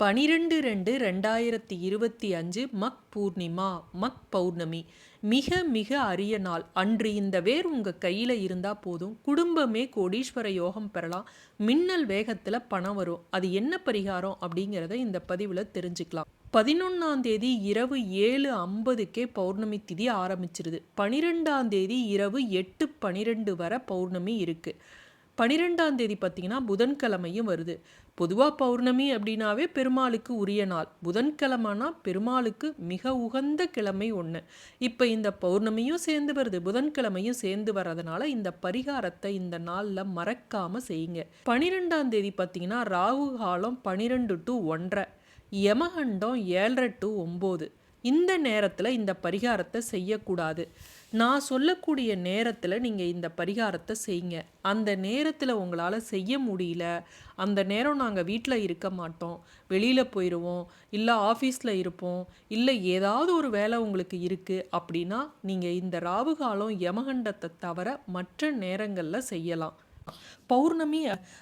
பனிரெண்டு ரெண்டு ரெண்டாயிரத்தி இருபத்தி அஞ்சு மக் பூர்ணிமா மக் பௌர்ணமி. மிக மிக அரிய நாள். அன்று இந்த வேர் உங்கள் கையில் இருந்தால் போதும். குடும்பமே கோடீஸ்வர யோகம் பெறலாம். மின்னல் வேகத்தில் பணம் வரும். அது என்ன பரிகாரம் அப்படிங்கிறத இந்த பதிவில் தெரிஞ்சுக்கலாம். பதினொன்றாம் தேதி இரவு ஏழு ஐம்பதுக்கே பௌர்ணமி திதி ஆரம்பிச்சிருது. பனிரெண்டாம் தேதி இரவு எட்டு பனிரெண்டு வரை பௌர்ணமி இருக்குது பனிரெண்டாம் தேதி பார்த்தீங்கன்னா புதன்கிழமையும் வருது. பொதுவாக பௌர்ணமி அப்படின்னாவே பெருமாளுக்கு உரிய நாள். புதன்கிழமைனா பெருமாளுக்கு மிக உகந்த கிழமை ஒன்று இப்போ இந்த பௌர்ணமியும் சேர்ந்து வருது புதன்கிழமையும் சேர்ந்து வர்றதுனால இந்த பரிகாரத்தை இந்த நாளில் மறக்காமல் செய்யுங்க. பனிரெண்டாம் தேதி பார்த்தீங்கன்னா ராகு காலம் பனிரெண்டு டு ஒன்றரை யமகண்டம் ஏழரை டு ஒம்பது. இந்த நேரத்தில் இந்த பரிகாரத்தை செய்யக்கூடாது. நான் சொல்லக்கூடிய நேரத்தில் நீங்கள் இந்த பரிகாரத்தை செய்யுங்க அந்த நேரத்தில் உங்களால் செய்ய முடியல. அந்த நேரம் நாங்கள் வீட்டில் இருக்க மாட்டோம். வெளியில் போயிடுவோம் இல்லை ஆஃபீஸில் இருப்போம். இல்லை ஏதாவது ஒரு வேலை உங்களுக்கு இருக்குது அப்படின்னா நீங்கள் இந்த ராவுகாலம் யமகண்டத்தை தவிர மற்ற நேரங்களில் செய்யலாம். பௌர்ணமி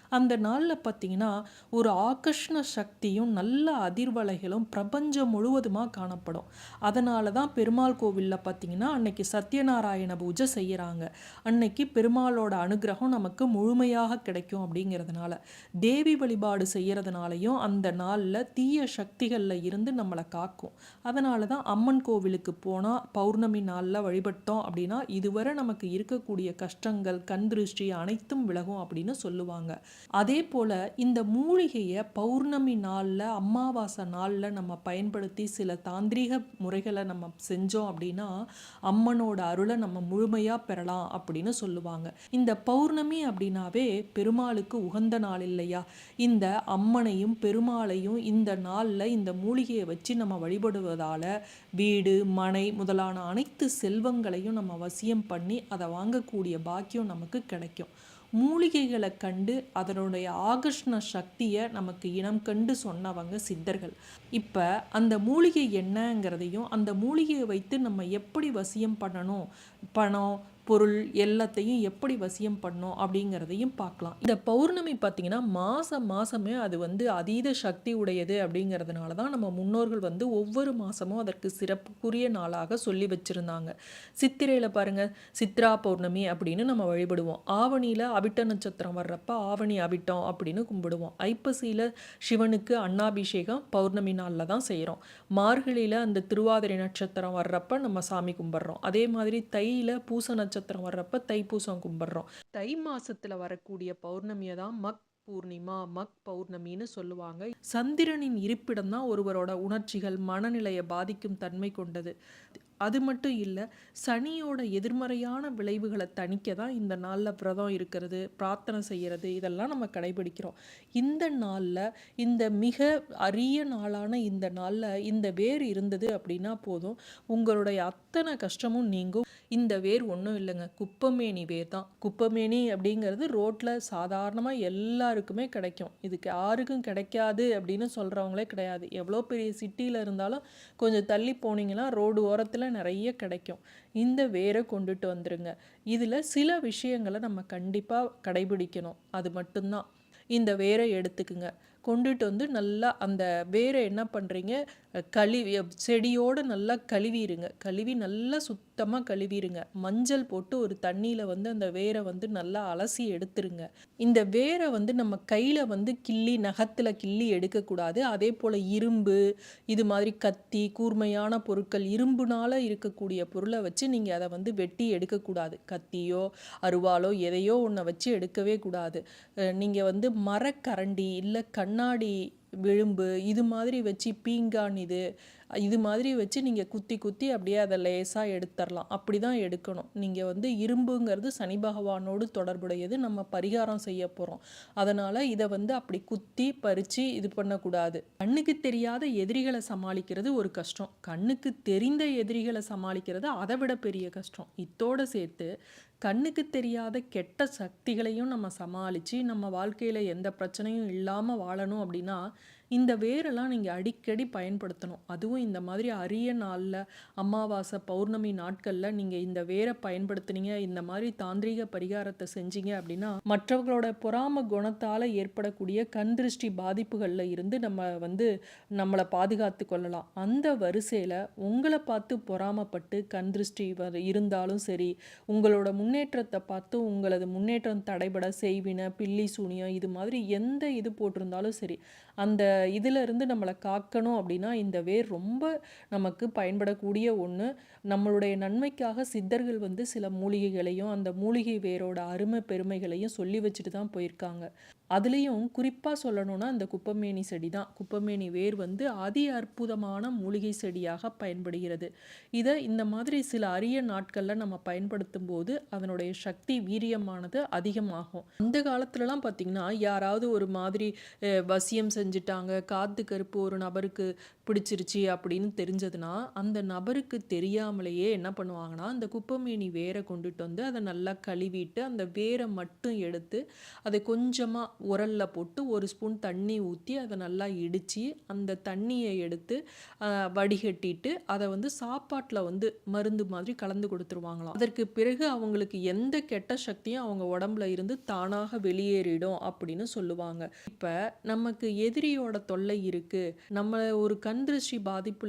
அந்த நாளில் பார்த்தீங்கன்னா ஒரு ஆகர்ஷ்ண சக்தியும் நல்ல அதிர்வலைகளும் பிரபஞ்சம் முழுவதுமாக காணப்படும். அதனால தான் பெருமாள் கோவிலில் பார்த்தீங்கன்னா அன்னைக்கு சத்யநாராயண பூஜை செய்கிறாங்க அன்னைக்கு பெருமாளோட அனுகிரகம் நமக்கு முழுமையாக கிடைக்கும் அப்படிங்கிறதுனால தேவி வழிபாடு செய்கிறதுனாலையும் அந்த நாளில் தீய சக்திகளில் இருந்து நம்மளை காக்கும். அதனால தான் அம்மன் கோவிலுக்கு போனால் பௌர்ணமி நாளில் வழிபட்டோம் அப்படின்னா இதுவரை நமக்கு இருக்கக்கூடிய கஷ்டங்கள் கண் திருஷ்டி அனைத்தும் விலகும் அப்படின்னு சொல்லுவாங்க. அதே போல் இந்த மூலிகையை பௌர்ணமி நாளில் அமாவாசை நாளில் நம்ம பயன்படுத்தி சில தாந்திரீக முறைகளை நம்ம செஞ்சோம் அப்படின்னா அம்மனோட அருளை நம்ம முழுமையாக பெறலாம் அப்படின்னு சொல்லுவாங்க. இந்த பௌர்ணமி அப்படின்னாவே பெருமாளுக்கு உகந்த நாள் இல்லையா? இந்த அம்மனையும் பெருமாளையும் இந்த நாளில் இந்த மூலிகையை வச்சு நம்ம வழிபடுவதால் வீடு மனை முதலான அனைத்து செல்வங்களையும் நம்ம வசியம் பண்ணி அதை வாங்கக்கூடிய பாக்கியம் நமக்கு கிடைக்கும். மூலிகைகளை கண்டு அதனுடைய ஆகர்ஷ்ண சக்தியை நமக்கு இனம் கண்டு சொன்னவங்க சித்தர்கள். இப்போ அந்த மூலிகை என்னங்கிறதையும் அந்த மூலிகையை வைத்து நம்ம எப்படி வசியம் பண்ணணும்? பணம் பொருள் எல்லாத்தையும் எப்படி வசியம் பண்ணோம் அப்படிங்கிறதையும் பார்க்கலாம். இந்த பௌர்ணமி பார்த்திங்கன்னா மாதம் மாதமே அது வந்து அதீத சக்தி உடையது அப்படிங்கிறதுனால தான் நம்ம முன்னோர்கள் வந்து ஒவ்வொரு மாதமும் அதற்கு சிறப்புக்குரிய நாளாக சொல்லி வச்சுருந்தாங்க. சித்திரையில் பாருங்கள் சித்ரா பௌர்ணமி அப்படின்னு நம்ம வழிபடுவோம். ஆவணியில் அவிட்ட நட்சத்திரம் வர்றப்ப ஆவணி அவிட்டம் அப்படின்னு கும்பிடுவோம். ஐப்பசியில் சிவனுக்கு அன்னாபிஷேகம் பௌர்ணமி நாளில் தான் செய்கிறோம் மார்கழியில் அந்த திருவாதிரை நட்சத்திரம் வர்றப்ப நம்ம சாமி கும்பிட்றோம். அதே மாதிரி தையில் பூச நட்சத்திரம் நட்சத்திரம் வர்றப்ப தைப்பூசம் கும்பிட்றோம். தை மாசத்துல வரக்கூடிய பௌர்ணமியை தான் மக் பூர்ணிமா மக் பௌர்ணமின்னு சொல்லுவாங்க. சந்திரனின் இருப்பிடம் தான் ஒருவரோட உணர்ச்சிகள் மனநிலையை பாதிக்கும் தன்மை கொண்டது. அது மட்டும் இல்லை சனியோட எதிர்மறையான விளைவுகளை தணிக்க தான் இந்த நாளில் விரதம் இருக்கிறது பிரார்த்தனை செய்கிறது இதெல்லாம் நம்ம கடைபிடிக்கிறோம். இந்த நாளில் இந்த மிக அரிய நாளான இந்த நாளில் இந்த வேர் இருந்தது அப்படின்னா போதும். உங்களுடைய அத்தனை கஷ்டமும் நீங்கும். இந்த வேர் ஒன்றும் இல்லைங்க குப்பமேனி வேர் தான். குப்பமேனி அப்படிங்கிறது ரோட்டில் சாதாரணமாக எல்லாருக்குமே கிடைக்கும். இதுக்கு யாருக்கும் கிடைக்காது அப்படின்னு சொல்கிறவங்களே கிடையாது. எவ்வளோ பெரிய சிட்டியில் இருந்தாலும் கொஞ்சம் தள்ளி போனீங்கன்னா ரோடு ஓரத்தில் நிறைய கிடைக்கும். இந்த வேரை கொண்டுட்டு வந்துருங்க. இதில் சில விஷயங்களை நம்ம கண்டிப்பாக கடைபிடிக்கணும். அது மட்டும்தான். இந்த வேரை எடுத்துக்குங்க. கொண்டுட்டு வந்து நல்லா அந்த வேரை என்ன பண்ணுறீங்க கழுவி செடியோடு நல்லா கழுவிடுங்க கழுவி நல்லா சுத்தமாக கழுவிடுங்க மஞ்சள் போட்டு ஒரு தண்ணியில் வந்து அந்த வேரை வந்து நல்லா அலசி எடுத்துருங்க. இந்த வேரை வந்து நம்ம கையில் வந்து கிள்ளி நகத்தில் கிள்ளி எடுக்கக்கூடாது. அதே போல் இரும்பு இது மாதிரி கத்தி கூர்மையான பொருட்கள் இரும்புனால் இருக்கக்கூடிய பொருளை வச்சு நீங்கள் அதை வந்து வெட்டி எடுக்கக்கூடாது. கத்தியோ அருவாலோ எதையோ ஒன்றை வச்சு எடுக்கவே கூடாது. நீங்கள் வந்து மரக்கரண்டி இல்லை கண்ணாடி விளிம்பு இது மாதிரி வச்சு பீங்கான் இது இது மாதிரி வச்சு நீங்கள் குத்தி குத்தி அப்படியே அதை லேசாக எடுத்துடலாம். அப்படி தான் எடுக்கணும். நீங்கள் வந்து இரும்புங்கிறது சனி பகவானோடு தொடர்புடையது. நம்ம பரிகாரம் செய்ய போகிறோம் அதனால் இதை வந்து அப்படி குத்தி பறித்து இது பண்ணக்கூடாது. கண்ணுக்கு தெரியாத எதிரிகளை சமாளிக்கிறது ஒரு கஷ்டம். கண்ணுக்கு தெரிந்த எதிரிகளை சமாளிக்கிறது அதை விட பெரிய கஷ்டம். இத்தோடு சேர்த்து கண்ணுக்கு தெரியாத கெட்ட சக்திகளையும் நம்ம சமாளித்து நம்ம வாழ்க்கையில் எந்த பிரச்சனையும் இல்லாமல் வாழணும் அப்படின்னா இந்த வேரெல்லாம் நீங்கள் அடிக்கடி பயன்படுத்தணும். அதுவும் இந்த மாதிரி அரிய நாளில் அமாவாசை பௌர்ணமி நாட்களில் நீங்கள் இந்த வேரை பயன்படுத்துனீங்க இந்த மாதிரி தாந்திரீக பரிகாரத்தை செஞ்சீங்க அப்படின்னா மற்றவர்களோட பொறாம குணத்தால் ஏற்படக்கூடிய கண் திருஷ்டி பாதிப்புகளில் இருந்து நம்ம வந்து நம்மளை பாதுகாத்து கொள்ளலாம். அந்த வரிசையில் உங்களை பார்த்து பொறாமப்பட்டு கண் திருஷ்டி வ- இருந்தாலும் சரி உங்களோட முன்னேற்றத்தை பார்த்து உங்களது முன்னேற்றம் தடைபட செய்வின பில்லி சூனியம் இது மாதிரி எந்த இது போட்டிருந்தாலும் சரி அந்த இதுல இருந்து நம்மளை காக்கணும் அப்படின்னா இந்த வேர் ரொம்ப நமக்கு பயன்படக்கூடிய ஒன்று நம்மளுடைய நன்மைக்காக சித்தர்கள் வந்து சில மூலிகைகளையும் அந்த மூலிகை வேரோட அருமை பெருமைகளையும் சொல்லி வச்சுட்டு தான் போயிருக்காங்க. அதுலேயும் குறிப்பாக சொல்லணும்னா அந்த குப்பமேனி செடி தான். குப்பமேனி வேர் வந்து அதி அற்புதமான மூலிகை செடியாக பயன்படுகிறது. இதை இந்த மாதிரி சில அரிய நாட்களில் நம்ம பயன்படுத்தும் போது அதனுடைய சக்தி வீரியமானது அதிகமாகும். அந்த காலத்துலலாம் பார்த்திங்கன்னா யாராவது ஒரு மாதிரி வசியம் செஞ்சுட்டாங்க காத்து கருப்பு ஒரு நபருக்கு பிடிச்சிருச்சு அப்படின்னு தெரிஞ்சதுன்னா அந்த நபருக்கு தெரியாமலேயே என்ன பண்ணுவாங்கன்னா அந்த குப்பமேனி வேரை கொண்டுட்டு வந்து அதை நல்லா கழுவிட்டு அந்த வேரை மட்டும் எடுத்து அதை கொஞ்சமாக உரலில் போட்டு ஒரு ஸ்பூன் தண்ணி ஊற்றி அதை நல்லா இடித்து அந்த தண்ணியை எடுத்து வடிகட்டிட்டு அதை வந்து சாப்பாட்டில் வந்து மருந்து மாதிரி கலந்து கொடுத்துருவாங்களாம். அதற்கு பிறகு அவங்களுக்கு எந்த கெட்ட சக்தியும் அவங்க உடம்புல இருந்து தானாக வெளியேறிடும் அப்படின்னு சொல்லுவாங்க. இப்போ நமக்கு எதிரியோட தொல்லை இருக்குது நம்ம ஒரு கண் திருஷ்டி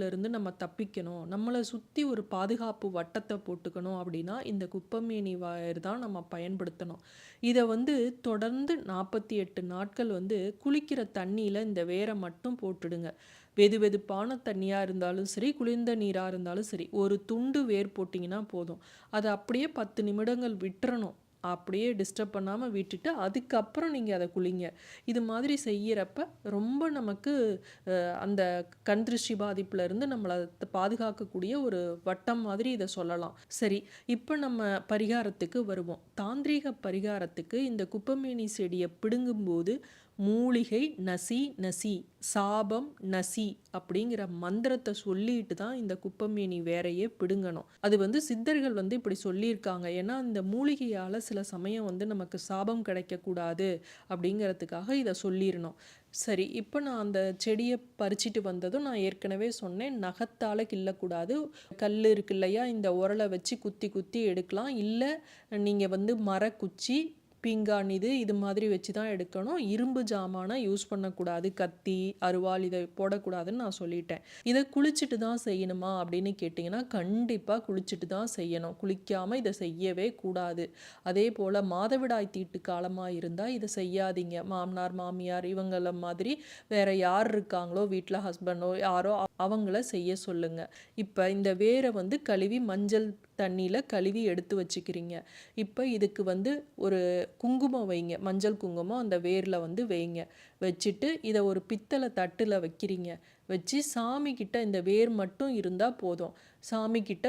இருந்து நம்ம தப்பிக்கணும். நம்மளை சுற்றி ஒரு பாதுகாப்பு வட்டத்தை போட்டுக்கணும் அப்படின்னா இந்த குப்பமேனி வயர் தான் நம்ம பயன்படுத்தணும். இதை வந்து தொடர்ந்து நாற்பத்தி எட்டு நாட்கள் வந்து குளிக்கிற தண்ணியில் இந்த வேரை மட்டும் போட்டுடுங்க. வெது வெதுப்பான தண்ணியாக இருந்தாலும் சரி குளிர்ந்த நீராக இருந்தாலும் சரி ஒரு துண்டு வேர் போட்டிங்கன்னா போதும். அதை அப்படியே பத்து நிமிடங்கள் விட்டுறணும். அப்படியே டிஸ்டர்ப் பண்ணாமல் விட்டுட்டு அதுக்கப்புறம் நீங்கள் அதை குளிங்க. இது மாதிரி செய்கிறப்ப ரொம்ப நமக்கு அந்த கண் திருஷ்டி பாதிப்புலேருந்து நம்மளை பாதுகாக்கக்கூடிய ஒரு வட்டம் மாதிரி இதை சொல்லலாம். சரி இப்போ நம்ம பரிகாரத்துக்கு வருவோம். தாந்திரீக பரிகாரத்துக்கு இந்த குப்பமேனி செடியை பிடுங்கும்போது மூலிகை நசி நசி சாபம் நசி அப்படிங்கிற மந்திரத்தை சொல்லிட்டு தான் இந்த குப்பமேனி வேறையே பிடுங்கணும். அது வந்து சித்தர்கள் வந்து இப்படி சொல்லியிருக்காங்க. ஏன்னா இந்த மூலிகையால் சில சமயம் வந்து நமக்கு சாபம் கிடைக்கக்கூடாது அப்படிங்கிறதுக்காக இதை சொல்லிடணும் சரி இப்போ நான் அந்த செடியை பறிச்சிட்டு வந்ததும் நான் ஏற்கனவே சொன்னேன் நகத்தால் கிள்ளக்கூடாது. கல் இருக்கு இல்லையா இந்த உரலை வச்சு குத்தி குத்தி எடுக்கலாம். இல்லை நீங்கள் வந்து மரக்குச்சி பீங்கான் இது இது மாதிரி வச்சு தான் எடுக்கணும். இரும்பு ஜாமானை யூஸ் பண்ணக்கூடாது. கத்தி அருவாள் இதை போடக்கூடாதுன்னு நான் சொல்லிட்டேன். இதை குளிச்சுட்டு தான் செய்யணுமா அப்படின்னு கேட்டிங்கன்னா கண்டிப்பாக குளிச்சுட்டு தான் செய்யணும். குளிக்காமல் இதை செய்யவே கூடாது. அதே போல் மாதவிடாய் தீட்டு காலமாக இருந்தால் இதை செய்யாதீங்க. மாமனார் மாமியார் இவங்கள மாதிரி வேற யார் இருக்காங்களோ வீட்டில் ஹஸ்பண்டோ யாரோ அவங்கள செய்ய சொல்லுங்கள் இப்போ இந்த வேரை வந்து கழுவி மஞ்சள் தண்ணியில் கழுவி எடுத்து வச்சுக்கிறீங்க. இப்போ இதுக்கு வந்து ஒரு குங்குமம் வைங்க. மஞ்சள் குங்குமம் அந்த வேரில் வந்து வைங்க. வச்சுட்டு இதை ஒரு பித்தளை தட்டில் வைக்கிறீங்க. வச்சு சாமி கிட்ட இந்த வேர் மட்டும் இருந்தால் போதும். சாமி கிட்ட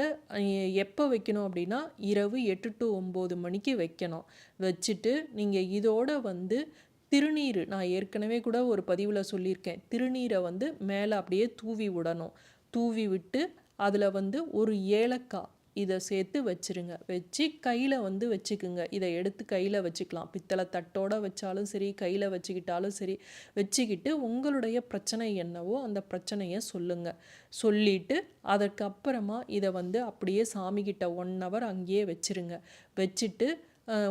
எப்போ வைக்கணும் அப்படின்னா இரவு எட்டு டு ஒம்பது மணிக்கு வைக்கணும். வச்சுட்டு நீங்கள் இதோட வந்து திருநீர் நான் ஏற்கனவே கூட ஒரு பதிவில் சொல்லியிருக்கேன். திருநீரை வந்து மேலே அப்படியே தூவி விடணும். தூவி விட்டு அதில் வந்து ஒரு ஏலக்காய் இதை சேர்த்து வச்சிருங்க. வச்சு கையில் வந்து வச்சுக்குங்க. இதை எடுத்து கையில் வச்சுக்கலாம். பித்தளை தட்டோட வச்சாலும் சரி கையில் வச்சுக்கிட்டாலும் சரி வச்சுக்கிட்டு உங்களுடைய பிரச்சனை என்னவோ அந்த பிரச்சனையை சொல்லுங்க. சொல்லிட்டு அதற்கப்புறமா இதை வந்து அப்படியே சாமிக்கிட்ட ஒன் ஹவர் அங்கேயே வச்சிருங்க. வச்சுட்டு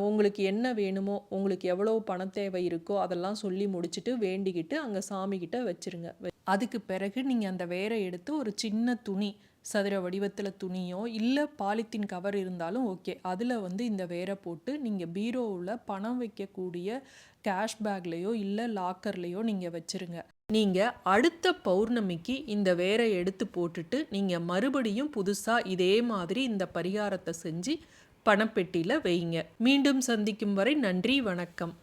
உங்களுக்கு என்ன வேணுமோ உங்களுக்கு எவ்வளோ பண தேவை இருக்கோ அதெல்லாம் சொல்லி முடிச்சுட்டு வேண்டிக்கிட்டு அங்கே சாமிக்கிட்ட வச்சிருங்க. அதுக்கு பிறகு நீங்கள் அந்த வேரை எடுத்து ஒரு சின்ன துணி சதுர வடிவத்தில் துணியோ இல்லை பாலித்தீன் கவர் இருந்தாலும் ஓகே அதில் வந்து இந்த வேரை போட்டு நீங்கள் பீரோவில் பணம் வைக்கக்கூடிய கேஷ் பேக்லேயோ இல்லை லாக்கர்லேயோ நீங்கள் வச்சிருங்க. நீங்கள் அடுத்த பௌர்ணமிக்கு இந்த வேரை எடுத்து போட்டுட்டு நீங்கள் மறுபடியும் புதுசாக இதே மாதிரி இந்த பரிகாரத்தை செஞ்சு பணப்பெட்டியில் வைங்க. மீண்டும் சந்திக்கும் வரை நன்றி வணக்கம்.